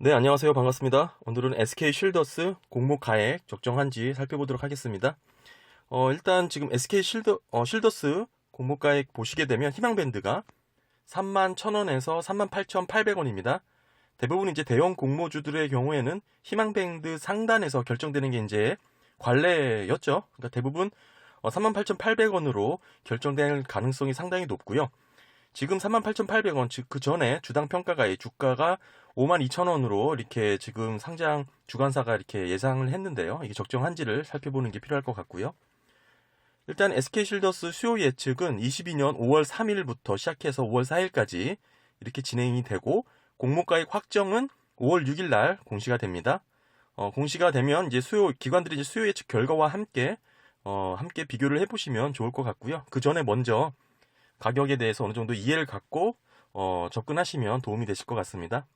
네, 안녕하세요. 반갑습니다. 오늘은 SK 쉴더스 공모 가액 적정한지 살펴보도록 하겠습니다. 어, 일단 지금 SK 쉴더, 어, 쉴더스 공모 가액 보시게 되면 희망밴드가 3만 1,000원에서 3만 8,800원입니다. 대부분 이제 대형 공모주들의 경우에는 희망밴드 상단에서 결정되는 게 이제 관례였죠. 그러니까 대부분 38,800원으로 결정될 가능성이 상당히 높고요. 지금 38,800원, 즉 그 전에 주당 평가가의 주가가 52,000원으로 이렇게 지금 상장 주관사가 이렇게 예상을 했는데요. 이게 적정한지를 살펴보는 게 필요할 것 같고요. 일단 SK 실더스 수요 예측은 22년 5월 3일부터 시작해서 5월 4일까지 이렇게 진행이 되고 공모가액 확정은 5월 6일 날 공시가 됩니다. 어, 공시가 되면 이제 수요 기관들이 이제 수요 예측 결과와 함께 어, 함께 비교를 해보시면 좋을 것 같고요. 그 전에 먼저 가격에 대해서 어느 정도 이해를 갖고 어, 접근하시면 도움이 되실 것 같습니다.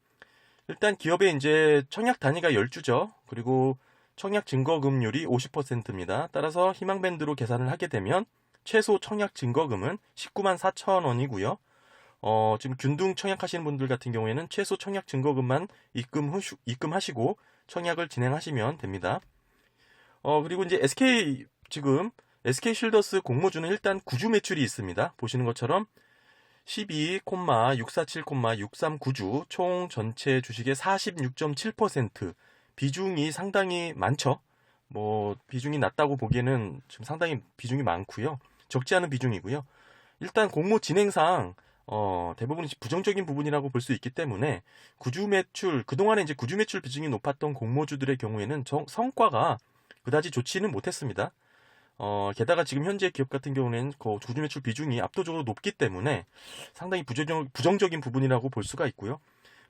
일단 기업의 이제 청약 단위가 10주죠. 그리고 청약 증거금률이 50%입니다. 따라서 희망밴드로 계산을 하게 되면 최소 청약 증거금은 19만 4천 원이고요. 어, 지금 균등 청약하시는 분들 같은 경우에는 최소 청약 증거금만 입금 후, 입금하시고 청약을 진행하시면 됩니다. 어, 그리고 이제 SK 지금 SK 쉴더스 공모주는 일단 구주 매출이 있습니다. 보시는 것처럼 12,647,639주 총 전체 주식의 46.7% 비중이 상당히 많죠. 뭐 비중이 낮다고 보기에는 지금 상당히 비중이 많고요. 적지 않은 비중이고요. 일단 공모 진행상 어, 대부분 부정적인 부분이라고 볼 수 있기 때문에 구주 매출 그동안에 이제 구주 매출 비중이 높았던 공모주들의 경우에는 정, 성과가 그다지 좋지는 못했습니다. 어, 게다가 지금 현재 기업 같은 경우는 그 주주 매출 비중이 압도적으로 높기 때문에 상당히 부정적, 부정적 인 부분이라고 볼 수가 있고요.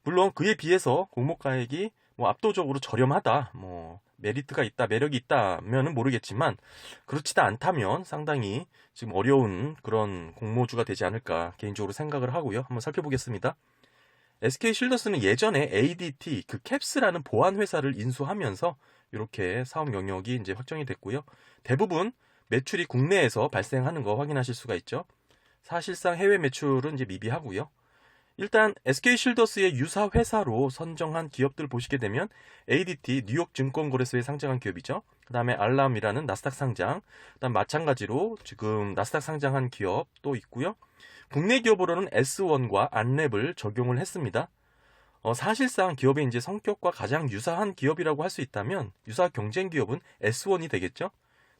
물론 그에 비해서 공모 가액이 뭐 압도적으로 저렴하다, 뭐 메리트가 있다, 매력이 있다면은 모르겠지만 그렇지도 않다면 상당히 지금 어려운 그런 공모주가 되지 않을까 개인적으로 생각을 하고요. 한번 살펴보겠습니다. SK 실더스는 예전에 ADT 그 캡스라는 보안 회사를 인수하면서 이렇게 사업 영역이 이제 확정이 됐고요. 대부분 매출이 국내에서 발생하는 거 확인하실 수가 있죠. 사실상 해외 매출은 이제 미비하고요. 일단 SK 실더스의 유사 회사로 선정한 기업들 보시게 되면 ADT 뉴욕 증권거래소에 상장한 기업이죠. 그다음에 알람이라는 나스닥 상장, 그다음 마찬가지로 지금 나스닥 상장한 기업도 있고요. 국내 기업으로는 S1과 안랩을 적용을 했습니다. 어, 사실상 기업의 이제 성격과 가장 유사한 기업이라고 할 수 있다면 유사 경쟁 기업은 S1이 되겠죠.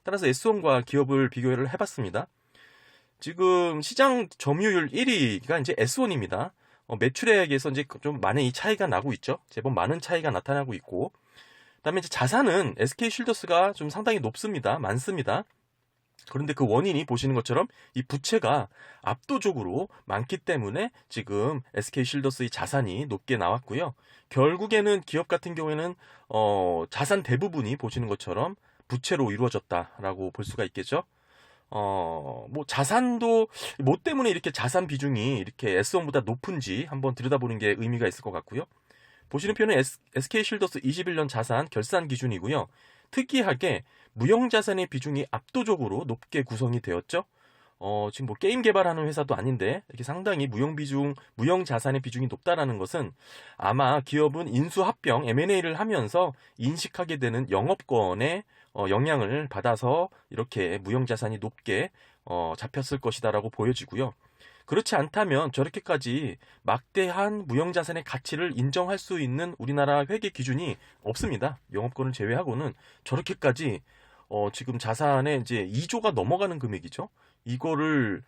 따라서 S1과 기업을 비교를 해봤습니다. 지금 시장 점유율 1위가 이제 S1입니다. 어, 매출액에서 이제 좀 많은 이 차이가 나고 있죠. 제법 많은 차이가 나타나고 있고, 그다음에 이제 자산은 SK 쉴더스가 좀 상당히 높습니다. 많습니다. 그런데 그 원인이 보시는 것처럼 이 부채가 압도적으로 많기 때문에 지금 SK 실더스의 자산이 높게 나왔고요. 결국에는 기업 같은 경우에는 어, 자산 대부분이 보시는 것처럼 부채로 이루어졌다라고 볼 수가 있겠죠. 어, 뭐 자산도 뭐 때문에 이렇게 자산 비중이 이렇게 S1보다 높은지 한번 들여다보는 게 의미가 있을 것 같고요. 보시는 표는 SK 실더스 21년 자산 결산 기준이고요. 특이하게 무형 자산의 비중이 압도적으로 높게 구성이 되었죠. 어, 지금 뭐 게임 개발하는 회사도 아닌데 이렇게 상당히 무형 비중, 무형 자산의 비중이 높다라는 것은 아마 기업은 인수 합병 M&A를 하면서 인식하게 되는 영업권의 어, 영향을 받아서 이렇게 무형 자산이 높게 어, 잡혔을 것이다라고 보여지고요. 그렇지 않다면 저렇게까지 막대한 무형 자산의 가치를 인정할 수 있는 우리나라 회계 기준이 없습니다. 영업권을 제외하고는 저렇게까지 어, 지금 자산의 이제 2조가 넘어가는 금액이죠. 이거를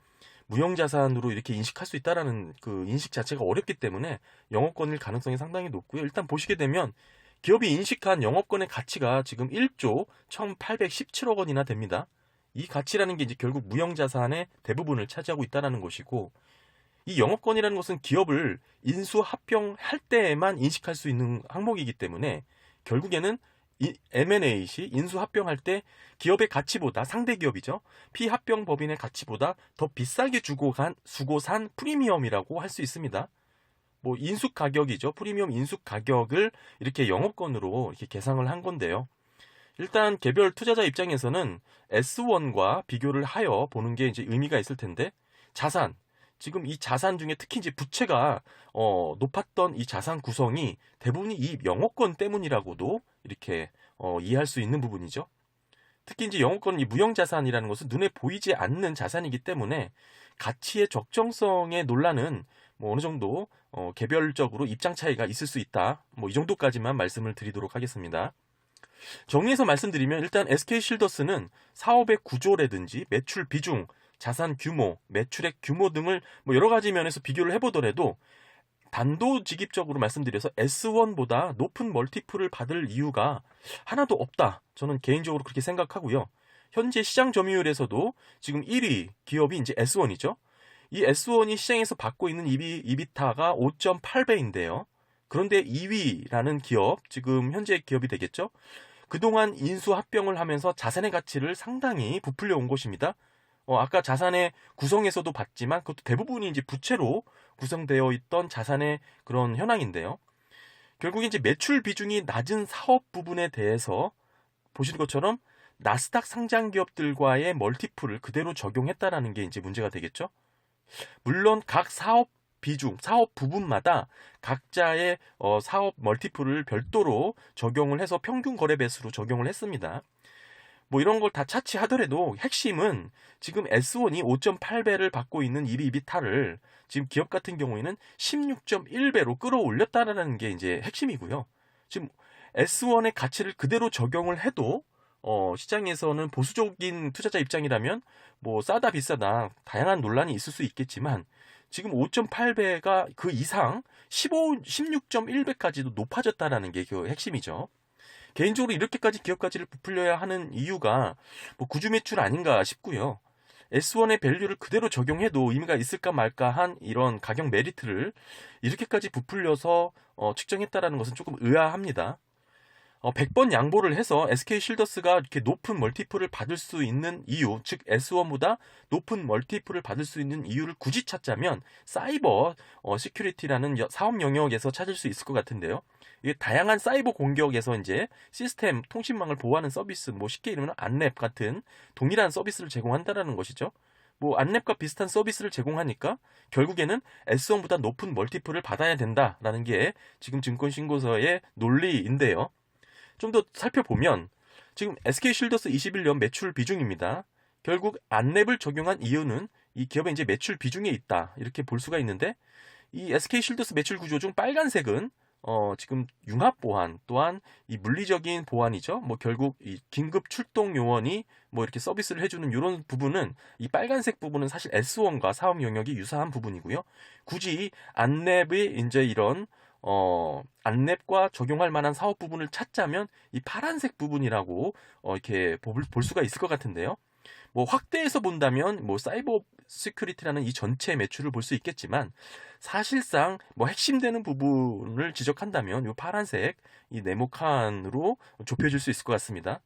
무형자산으로 이렇게 인식할 수 있다라는 그 인식 자체가 어렵기 때문에 영업권일 가능성이 상당히 높고요. 일단 보시게 되면 기업이 인식한 영업권의 가치가 지금 1조 1817억 원이나 됩니다. 이 가치라는 게 이제 결국 무형자산의 대부분을 차지하고 있다는 것이고 이 영업권이라는 것은 기업을 인수 합병할 때에만 인식할 수 있는 항목이기 때문에 결국에는 M&A 시 인수 합병할 때 기업의 가치보다 상대 기업이죠. 피합병 법인의 가치보다 더 비싸게 주고 간 수고 산 프리미엄이라고 할 수 있습니다. 뭐 인수 가격이죠. 프리미엄 인수 가격을 이렇게 영업권으로 이렇게 계상을 한 건데요. 일단 개별 투자자 입장에서는 S1과 비교를 하여 보는 게 이제 의미가 있을 텐데 자산 지금 이 자산 중에 특히 이제 부채가 어, 높았던 이 자산 구성이 대부분이 이 영어권 때문이라고도 이렇게 어, 이해할 수 있는 부분이죠. 특히 이제 영어권 이 무형 자산이라는 것은 눈에 보이지 않는 자산이기 때문에 가치의 적정성의 논란은 뭐 어느 정도 어, 개별적으로 입장 차이가 있을 수 있다. 뭐 이 정도까지만 말씀을 드리도록 하겠습니다. 정리해서 말씀드리면 일단 SK 실더스는 사업의 구조라든지 매출 비중, 자산 규모, 매출액 규모 등을 뭐 여러 가지 면에서 비교를 해보더라도 단도직입적으로 말씀드려서 S1보다 높은 멀티플을 받을 이유가 하나도 없다. 저는 개인적으로 그렇게 생각하고요. 현재 시장 점유율에서도 지금 1위 기업이 이제 S1이죠. 이 S1이 시장에서 받고 있는 이비, 이비타가 5.8배인데요. 그런데 2위라는 기업, 지금 현재 기업이 되겠죠? 그동안 인수 합병을 하면서 자산의 가치를 상당히 부풀려 온 것입니다. 어, 아까 자산의 구성에서도 봤지만 그것도 대부분이 이제 부채로 구성되어 있던 자산의 그런 현황인데요. 결국 이제 매출 비중이 낮은 사업 부분에 대해서 보시는 것처럼 나스닥 상장 기업들과의 멀티플을 그대로 적용했다라는 게 이제 문제가 되겠죠. 물론 각 사업 비중, 사업 부분마다 각자의 어, 사업 멀티플을 별도로 적용을 해서 평균 거래 배수로 적용을 했습니다. 뭐 이런 걸 다 차치하더라도 핵심은 지금 S1이 5.8배를 받고 있는 이비비타를 지금 기업 같은 경우에는 16.1배로 끌어올렸다라는 게 이제 핵심이고요. 지금 S1의 가치를 그대로 적용을 해도 어, 시장에서는 보수적인 투자자 입장이라면 뭐 싸다 비싸다 다양한 논란이 있을 수 있겠지만 지금 5.8배가 그 이상 15, 16.1배까지도 높아졌다라는 게 그 핵심이죠. 개인적으로 이렇게까지 기업 가치를 부풀려야 하는 이유가 뭐 구주 매출 아닌가 싶고요. S1의 밸류를 그대로 적용해도 의미가 있을까 말까 한 이런 가격 메리트를 이렇게까지 부풀려서 어, 측정했다라는 것은 조금 의아합니다. 어, 100번 양보를 해서 SK 실더스가 이렇게 높은 멀티플을 받을 수 있는 이유, 즉 S1보다 높은 멀티플을 받을 수 있는 이유를 굳이 찾자면 사이버 어, 시큐리티라는 사업 영역에서 찾을 수 있을 것 같은데요. 이게 다양한 사이버 공격에서 이제 시스템 통신망을 보호하는 서비스, 뭐 쉽게 이르면 안랩 같은 동일한 서비스를 제공한다라는 것이죠. 뭐 안랩과 비슷한 서비스를 제공하니까 결국에는 S1보다 높은 멀티플을 받아야 된다라는 게 지금 증권신고서의 논리인데요. 좀 더 살펴보면 지금 SK 실더스 21년 매출 비중입니다. 결국 안랩을 적용한 이유는 이 기업의 이제 매출 비중에 있다 이렇게 볼 수가 있는데 이 SK 실더스 매출 구조 중 빨간색은 어, 지금 융합 보안 또한 이 물리적인 보안이죠. 뭐 결국 이 긴급 출동 요원이 뭐 이렇게 서비스를 해주는 이런 부분은 이 빨간색 부분은 사실 S1과 사업 영역이 유사한 부분이고요. 굳이 안랩의 이제 이런 어, 안랩과 적용할 만한 사업 부분을 찾자면 이 파란색 부분이라고 어, 이렇게 볼, 볼 수가 있을 것 같은데요. 뭐 확대해서 본다면 뭐 사이버 시큐리티라는 이 전체 매출을 볼 수 있겠지만 사실상 뭐 핵심되는 부분을 지적한다면 이 파란색 이 네모칸으로 좁혀질 수 있을 것 같습니다.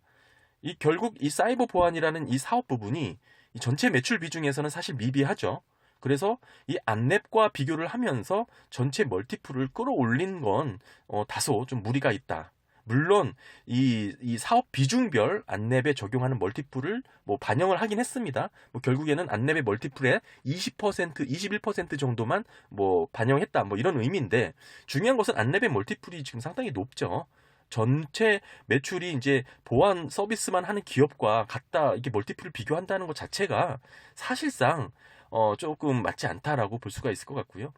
이 결국 이 사이버 보안이라는 이 사업 부분이 이 전체 매출 비중에서는 사실 미비하죠. 그래서 이 안랩과 비교를 하면서 전체 멀티플을 끌어올린 건 어, 다소 좀 무리가 있다. 물론 이, 이 사업 비중별 안랩에 적용하는 멀티플을 뭐 반영을 하긴 했습니다. 뭐 결국에는 안랩의 멀티플의 20% 21% 정도만 뭐 반영했다 뭐 이런 의미인데 중요한 것은 안랩의 멀티플이 지금 상당히 높죠. 전체 매출이 이제 보안 서비스만 하는 기업과 같다 이게 멀티플을 비교한다는 것 자체가 사실상 어 조금 맞지 않다라고 볼 수가 있을 것 같고요.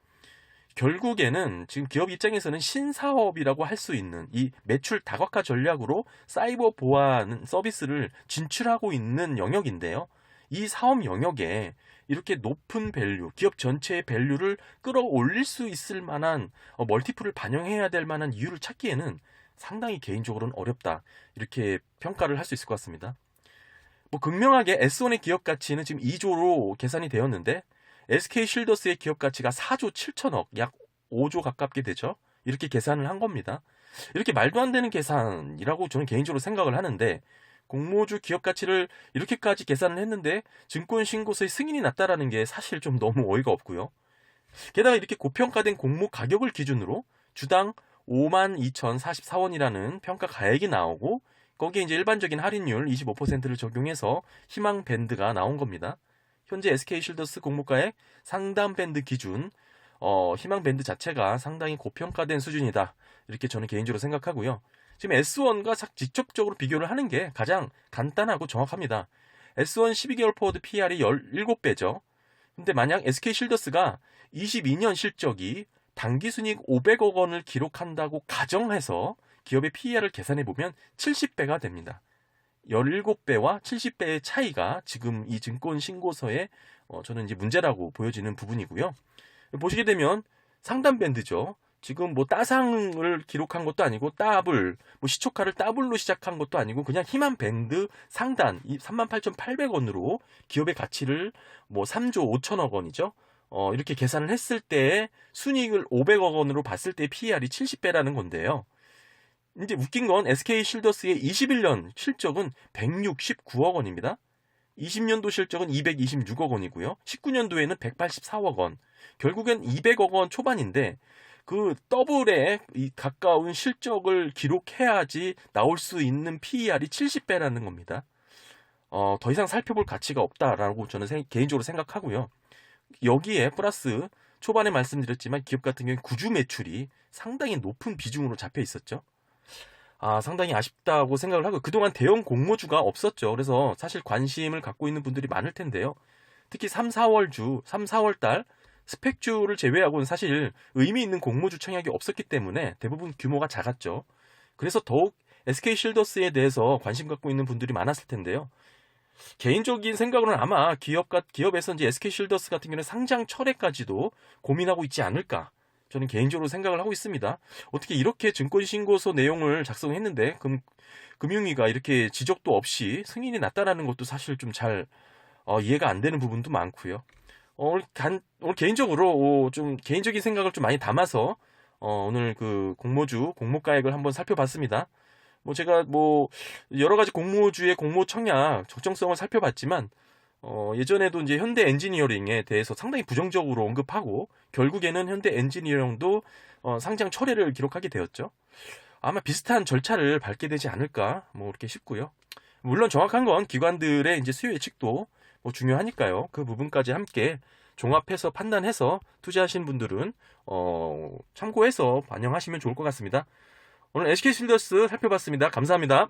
결국에는 지금 기업 입장에서는 신사업이라고 할 수 있는 이 매출 다각화 전략으로 사이버 보안 서비스를 진출하고 있는 영역인데요. 이 사업 영역에 이렇게 높은 밸류, 기업 전체의 밸류를 끌어올릴 수 있을 만한 어, 멀티플을 반영해야 될 만한 이유를 찾기에는 상당히 개인적으로는 어렵다. 이렇게 평가를 할 수 있을 것 같습니다. 뭐 극명하게 S1의 기업 가치는 지금 2조로 계산이 되었는데 SK 실더스의 기업 가치가 4조 7천억, 약 5조 가깝게 되죠. 이렇게 계산을 한 겁니다. 이렇게 말도 안 되는 계산이라고 저는 개인적으로 생각을 하는데 공모주 기업 가치를 이렇게까지 계산을 했는데 증권 신고서에 승인이 났다라는 게 사실 좀 너무 어이가 없고요. 게다가 이렇게 고평가된 공모 가격을 기준으로 주당 52,044원이라는 평가 가액이 나오고 거기에 이제 일반적인 할인율 25%를 적용해서 희망 밴드가 나온 겁니다. 현재 SK 실더스 공모가의 상담 밴드 기준 어, 희망 밴드 자체가 상당히 고평가된 수준이다. 이렇게 저는 개인적으로 생각하고요. 지금 S1과 직접적으로 비교를 하는 게 가장 간단하고 정확합니다. S1 12개월 포워드 PR이 17배죠. 근데 만약 SK 실더스가 22년 실적이 당기 순이익 500억 원을 기록한다고 가정해서 기업의 PER을 계산해 보면 70배가 됩니다. 17배와 70배의 차이가 지금 이 증권 신고서에 어, 저는 이제 문제라고 보여지는 부분이고요. 보시게 되면 상단 밴드죠. 지금 뭐 따상을 기록한 것도 아니고 따블, 뭐 시초카를 따블로 시작한 것도 아니고 그냥 희망 밴드 상단 이 38,800원으로 기업의 가치를 뭐 3조 5천억 원이죠. 어, 이렇게 계산을 했을 때 순이익을 500억 원으로 봤을 때 PER이 70배라는 건데요. 이제 웃긴 건 SK 실더스의 21년 실적은 169억 원입니다. 20년도 실적은 226억 원이고요. 19년도에는 184억 원. 결국엔 200억 원 초반인데 그 더블에 이 가까운 실적을 기록해야지 나올 수 있는 PER이 70배라는 겁니다. 어, 더 이상 살펴볼 가치가 없다라고 저는 생- 개인적으로 생각하고요. 여기에 플러스 초반에 말씀드렸지만 기업 같은 경우에 구주 매출이 상당히 높은 비중으로 잡혀 있었죠. 아, 상당히 아쉽다고 생각을 하고 그동안 대형 공모주가 없었죠. 그래서 사실 관심을 갖고 있는 분들이 많을 텐데요. 특히 3, 4월 주, 3, 4월 달 스펙주를 제외하고는 사실 의미 있는 공모주 청약이 없었기 때문에 대부분 규모가 작았죠. 그래서 더욱 SK 실더스에 대해서 관심 갖고 있는 분들이 많았을 텐데요. 개인적인 생각으로는 아마 기업과 기업에서 이제 SK 실더스 같은 경우는 상장 철회까지도 고민하고 있지 않을까. 저는 개인적으로 생각을 하고 있습니다. 어떻게 이렇게 증권신고서 내용을 작성했는데 금, 금융위가 이렇게 지적도 없이 승인이 났다라는 것도 사실 좀잘 이해가 안 되는 부분도 많고요. 어, 간, 오늘 개인적으로 어, 좀 개인적인 생각을 좀 많이 담아서 어, 오늘 그 공모주 공모가액을 한번 살펴봤습니다. 뭐 제가 뭐 여러 가지 공모주의 공모 청약 적정성을 살펴봤지만 어, 예전에도 이제 현대 엔지니어링에 대해서 상당히 부정적으로 언급하고 결국에는 현대 엔지니어링도 어, 상장 철회를 기록하게 되었죠. 아마 비슷한 절차를 밟게 되지 않을까 뭐 이렇게 싶고요. 물론 정확한 건 기관들의 이제 수요 예측도 뭐 중요하니까요. 그 부분까지 함께 종합해서 판단해서 투자하신 분들은 어, 참고해서 반영하시면 좋을 것 같습니다. 오늘 SK 실더스 살펴봤습니다. 감사합니다.